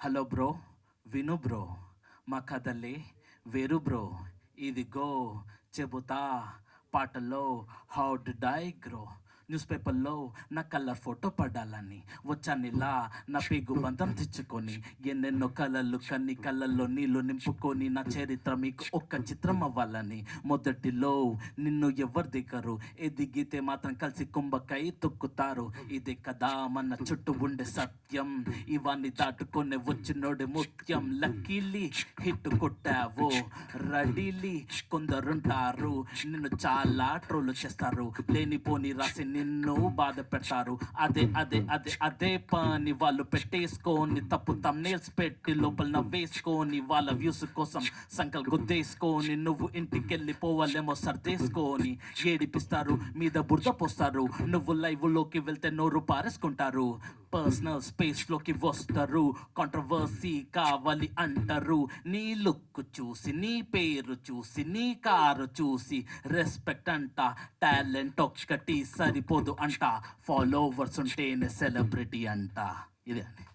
Hello bro విను bro మా కథలే వేరు బ్రో. ఇదిగో చెబుతా పాటలో how do die grow news పేపర్లో నా కలర్ ఫోటో పడాలని. వచ్చానిలా నా పేగు బంధం తెచ్చుకొని ఎన్నెన్నో కళలు కన్ని కళ్ళల్లో నీళ్ళు నింపుకొని నా చరిత్ర మీకు ఒక్క చిత్రం అవ్వాలని. మొదటిలో నిన్ను ఎవరు దిగరు ఎదిగితే మాత్రం కలిసి కుంభకై తొక్కుతారు. ఇదే కదా మన చుట్టూ ఉండే సత్యం ఇవన్నీ దాటుకొని వచ్చినోడి ముఖ్యం. లక్కీలి హిట్ కొట్టావు రెడీలి కొందరుంటారు నిన్ను చాలా ట్రోల్ చేస్తారు. లేనిపోని రాసి నిన్ను బాధ పెట్టారు అదే అదే అదే అదే పని వాళ్ళు పెట్టేసుకొని తప్పు తమ్నేల్స్ పెట్టి లోపల నవ్వేసుకొని వాళ్ళ వ్యూస్ కోసం సంకల్ గుద్దేసుకొని నువ్వు ఇంటికి వెళ్ళిపోవాలేమో సర్దేసుకొని ఏడిపిస్తారు మీద బురద పోస్తారు. నువ్వు లైవ్లోకి వెళ్తే నోరు పారేసుకుంటారు. పర్సనల్ స్పేస్లోకి వస్తారు. కాంట్రవర్సీ కావాలి అంటారు. నీ లుక్ చూసి నీ పేరు చూసి నీ కారు చూసి రెస్పెక్ట్ అంట. టాలెంట్ ఒక్కటి సరిపోదు అంట ఫాలోవర్స్ ఉంటేనే సెలబ్రిటీ అంట ఇదే అండి